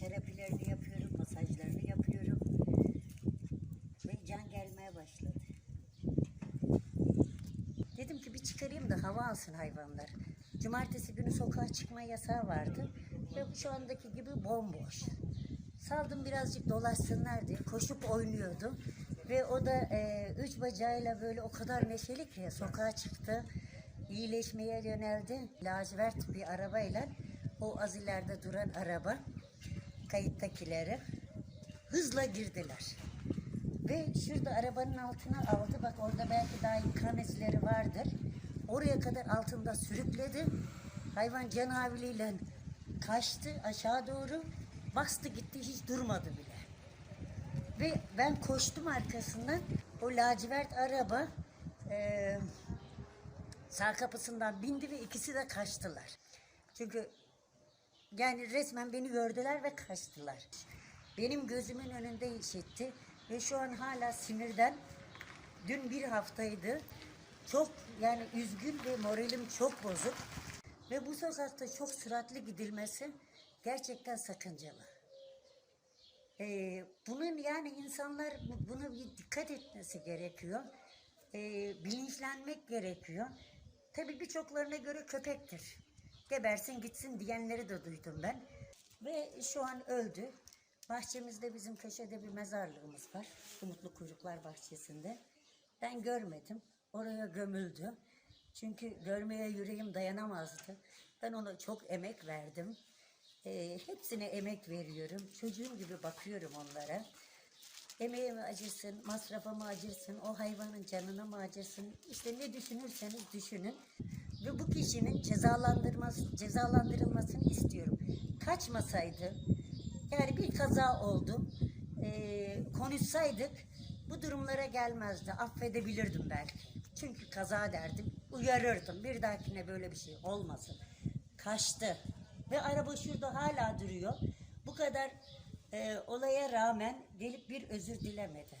terapilerini yapıyorum, masajlarını yapıyorum. Ve can gelmeye başladı. Dedim ki bir çıkarayım da hava alsın hayvanlar. Cumartesi günü sokağa çıkma yasağı vardı. Ve şu andaki gibi bomboş. Saldım birazcık dolaşsınlar diye. Koşup oynuyordu. Ve o da e, üç bacağıyla böyle o kadar neşeli ki sokağa çıktı. İyileşmeye yöneldi. Lacivert bir arabayla o az ileride duran araba kayıttakileri hızla girdiler. Ve şurada arabanın altına aldı. Bak orada belki daha ikram izleri vardır. Oraya kadar altında sürükledi. Hayvan canaviliyle kaçtı aşağı doğru. Bastı gitti hiç durmadı bile. Ve ben koştum arkasından. O lacivert araba eee sağ kapısından bindi ve ikisi de kaçtılar. Çünkü yani resmen beni gördüler ve kaçtılar. Benim gözümün önünde işitti ve şu an hala sinirden dün bir haftaydı. Çok yani üzgün ve moralim çok bozuk. Ve bu sokakta çok süratli gidilmesi gerçekten sakıncalı. Ee, bunun yani insanlar bu- buna bir dikkat etmesi gerekiyor. Ee, bilinçlenmek gerekiyor. Tabii birçoklarına göre köpektir. Gebersin gitsin diyenleri de duydum ben. Ve şu an öldü. Bahçemizde bizim köşede bir mezarlığımız var. Umutlu Kuyruklar Bahçesi'nde. Ben görmedim. Oraya gömüldü. Çünkü görmeye yüreğim dayanamazdı. Ben ona çok emek verdim. Ee, hepsine emek veriyorum. Çocuğum gibi bakıyorum onlara. Emeğime acırsın, masrafıma acırsın, o hayvanın canına mı acırsın? İşte ne düşünürseniz düşünün. Ve bu kişinin cezalandırması, cezalandırılmasını istiyorum. Kaçmasaydı, yani bir kaza oldu, ee, konuşsaydık bu durumlara gelmezdi. Affedebilirdim belki. Çünkü kaza derdim, uyarırdım. Bir dahakine böyle bir şey olmasın. Kaçtı. Ve araba şurada hala duruyor. Bu kadar e, olaya rağmen gelip bir özür dilemedi.